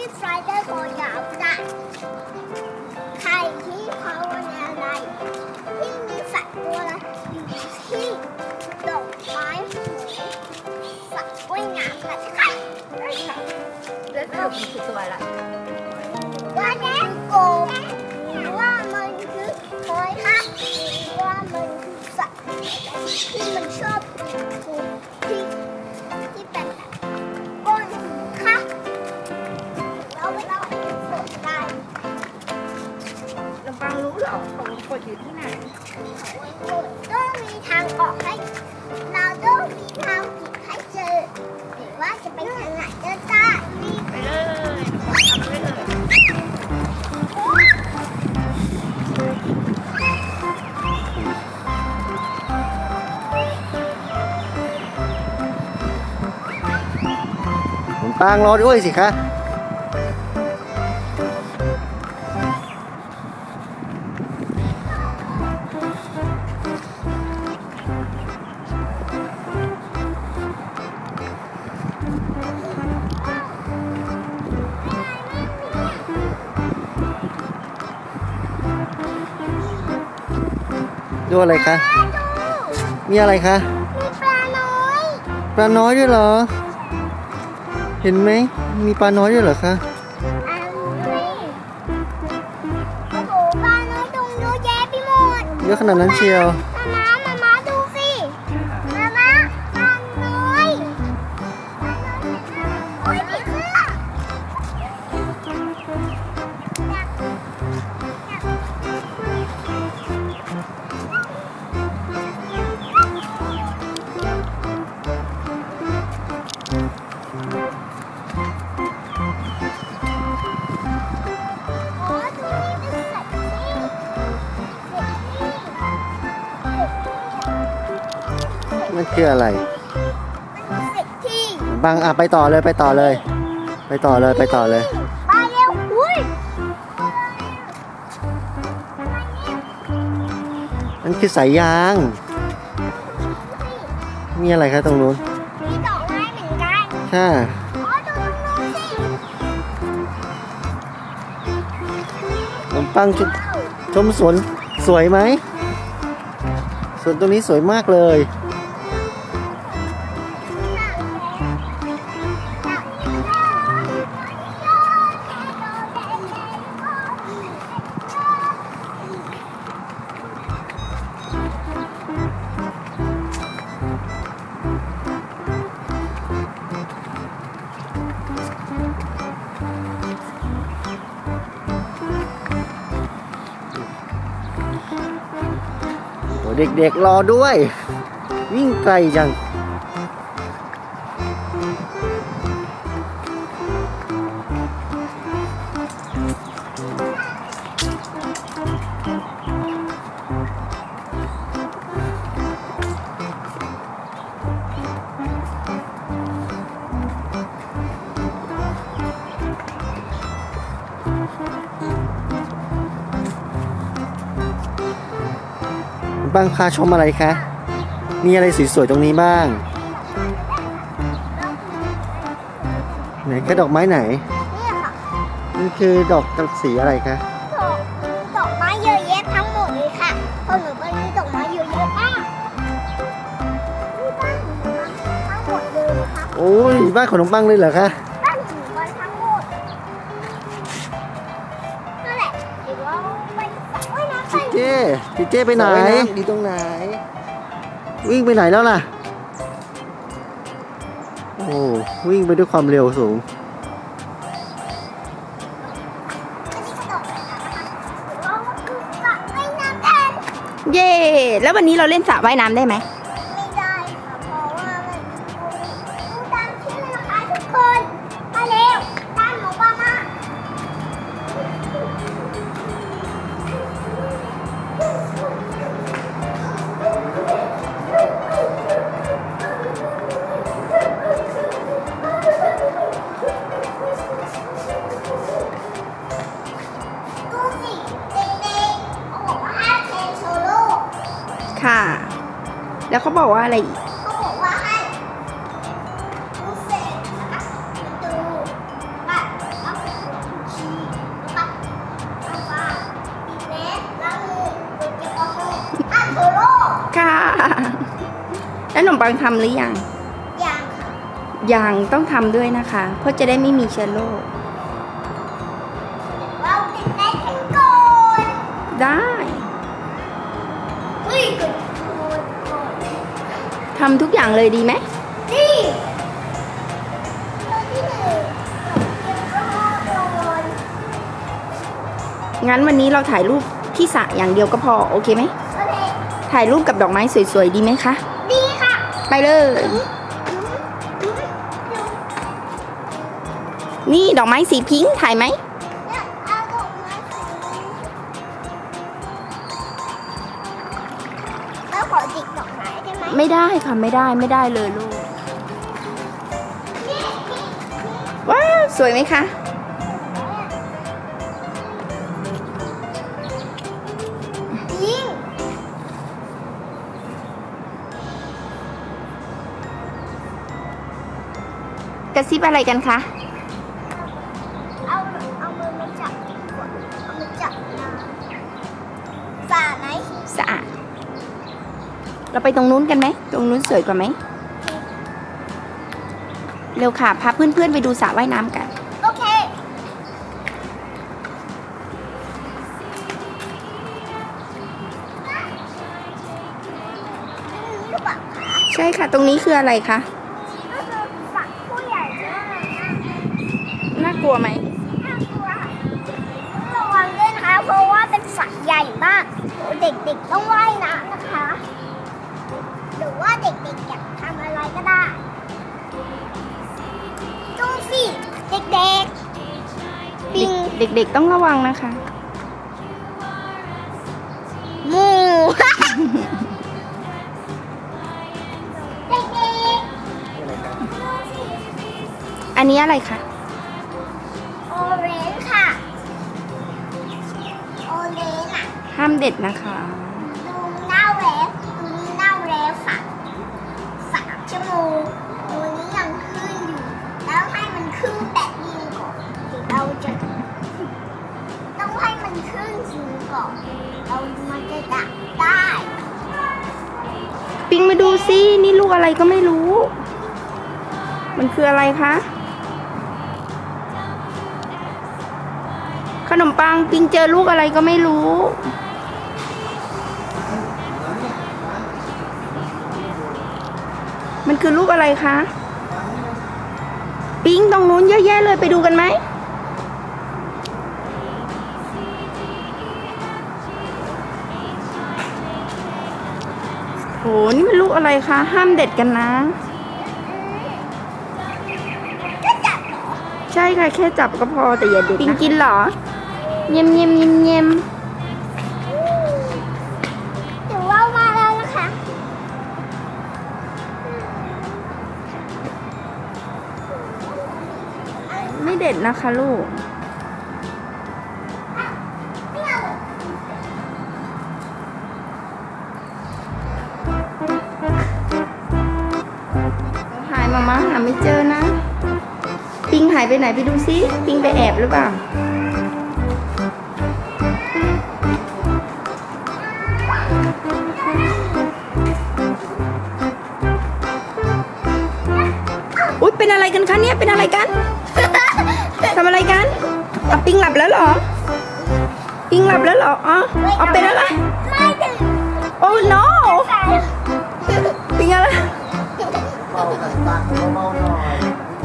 ที่สไลเดอร์คอยาวได้ใครที่เขาในอะไร ที่มีสัตว์ตัวอะอยู่ที่ดอกไม้สัตว์ว่ายน้ำกันค่ะแล้วสรุปมันคือตัวอะไรว่าแดงโกบหรือว่ามันคือคอยค่ะหรือว่ามันคือสัตว์ที่มันชอบ เหรอของกดอยู่ที่ไหนต้องมีทางออกให้ เราต้องมีทางผิดให้เจอหรือว่าจะไปทางไหนก็ได้รีบไปเลยทำไปเลยผมปางรอด้วยสิคะ ดูอะไรคะมีอะไรคะมีปลาน้อยปลาน้อยด้วยเหรอ เห็นไหมมีปลาน้อยด้วยเหรอคะอันนี้โอ้โหปลาน้อยตรงเยอะแยะไปหมดเยอะขนาดนั้นเชียว มันคืออะไรมันเด็กที่บางอะไปต่อเลยไปต่อเลย ไปต่อเลยไปต่อเลย ไปเร็วอุ้ยนั่นคือสายยาง มีอะไรคะตรงนู้นมีดอกไม้เหมือนกันค่ะอ๋อดูตรงนู้นสิขนมปังชมชมสวนสวยไหมสวนตรงนี้สวยมากเลย เด็กๆรอด้วย วิ่งไกลจัง บางพาชมอะไรคะ มีอะไรสวยๆตรงนี้บ้าง ไหนคะดอกไม้ไหนนี่ค่ะนี่คือดอกกระสีอะไรคะ ดอกดอกไม้เยอะแยะทั้งหมดเลยค่ะเพราะหนูก็มีดอกไม้เยอะแยะมากนี่บ้านหนูทั้งหมดเลยนะคะโอ้ยบ้านขนมปังเลยเหรอคะ จ้พี่เจ้ไปไหนดีตรงไหน วิ่งไปไหนแล้วล่ะ โอ้วิ่งไปด้วยความเร็วสูงอันนี้ก็ดอกนะคะเดี๋ยวเรามาขึ้นสระว่ายน้ำกันเย่แล้ววันนี้เราเล่นสระว่ายน้ำได้ไหม บอกว่าห้ามเขาบอกว่าอะไรอีกเขาบอกว่าให้ดูเสร็จนะคะดูบัตรแล้วก็ชีแล้วก็เอาปากปิดแมสล้างมือดูดแอลกอฮอล์อ่านโทโร่ค่ะแล้วขนมปังทำหรือยังอย่างค่ะยังต้องทำด้วยนะคะ เพราะจะได้ไม่มีเชื้อโรคเราติดแมสกันก่อนได้เฮ้ยกด ทำทุกอย่างเลยดีไหมนี่ตัวที่หนึ่งเก็บแอลกอฮอล์ก่อนงั้นวันนี้เราถ่ายรูปที่สระอย่างเดียวก็พอโอเคไหมโอเคถ่ายรูปกับดอกไม้สวยๆดีไหมคะ ดีค่ะ ไปเลย นี่ดอกไม้สีพิงค์ถ่ายไหม ได้ไหมไม่ได้ค่ะไม่ได้ไม่ได้เลยลูก ว้าว สวยไหมคะยิงกระซิบอะไรกันคะ เราไปตรงนู้นกันไหม ตรงนู้นสวยกว่าไหม เร็วค่ะ พาเพื่อนๆไปดูสระว่ายน้ำกัน โอเคนี่หรือเปล่าคะใช่ค่ะ ตรงนี้คืออะไรคะก็คือฝักผู้ใหญ่ด้วยนะน่ากลัวไหมน่ากลัวระวังด้วยนะคะ เพราะว่าเป็นฝักใหญ่มากโอ้เด็กๆต้องว่ายน้ำนะคะหรือ ว่าเด็กๆอยากทำอะไรก็ได้ดูสิเด็กๆปิงเด็กๆต้องระวังนะคะหมู เด็กอันนี้อะไรคะ ๆโอเรนจ์ค่ะ โอเรนจ์อะ ห้ามเด็ดนะคะ ไรก็ไม่รู้ มันคืออะไรคะ ขนมปังปิงเจอลูกอะไรก็ไม่รู้ มันคือลูกอะไรคะ ปิงตรงนู้นเยอะแยะเลยไปดูกันไหม โห นี่มันลูกอะไรคะ ห้ามเด็ดกันนะก็จับเหรอใช่ค่ะ แค่จับก็พอแต่อย่าเด็ดปิงกินเหรอ เยี่ยมเยี่ยมเยี่ยมเยี่ยมถือว่ามาแล้วนะคะ ไม่เด็ดนะคะลูก ไม่เจอนะ ปิงหายไปไหนไปดูซิ ปิงไปแอบหรือเปล่า อุ๊ย เป็นอะไรกันคะเนี่ย เป็นอะไรกัน ทำอะไรกันเอาปิงหลับแล้วเหรอ ปิงหลับแล้วเหรออ๋อเอาเป็นอะไร ไม่ถึงโอ้ no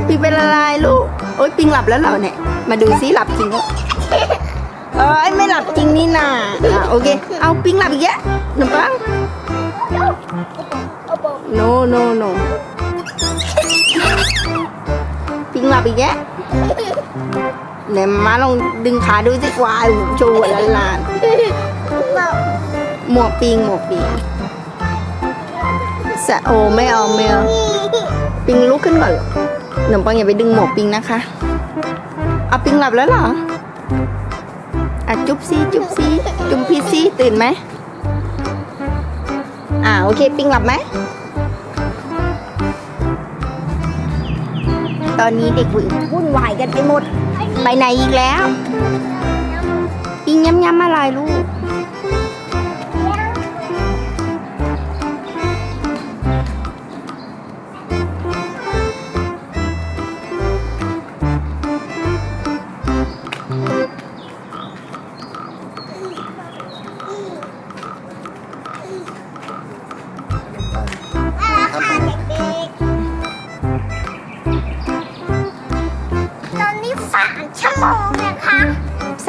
ปิงเป็นอะไรลูก โอ๊ยปิงหลับแล้วเหรอเนี่ย มาดูซิหลับจริงก็เอ้ยไม่หลับจริงนี่นาอะโอเค เอาปิงหลับอีกแล้วหนุ่มปังโอ้โห no no no ปิงหลับอีกแล้วเดี๋ยวมาลองดึงขาดูสิวายโชว์หัวล้านลานหมวกปิงหมวกปิงสะโอไม่เอาไม่เอาปิงลุกขึ้นก่อน ขนมปังอย่าไปดึงหมวกปิงนะคะเอาปิงหลับแล้วเหรออะจุ๊บซีจุ๊บซีจุ๊บพี่ซีตื่นไหมอ่าโอเค ปิงหลับไหม ตอนนี้เด็กวุ่นวายกันไปหมด ไปไหนอีกแล้ว ปิงย้ำๆอะไรลูก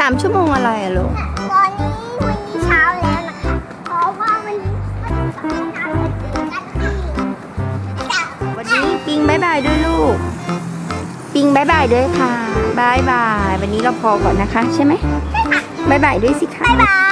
ามชั่วโมงอะไรอะลูก ตอนนี้วันนี้เช้าแล้วนะคะเพราะว่าวันนี้วันสองทำเป็นกันที่จะวันนี้ปิงบายบายด้วยลูก ปิงบายบายด้วยค่ะบายบาย วันนี้เราพอก่อนนะคะ ใช่ไหมบายบายด้วยสิคะ บ๊ายบายพบกันนะคะ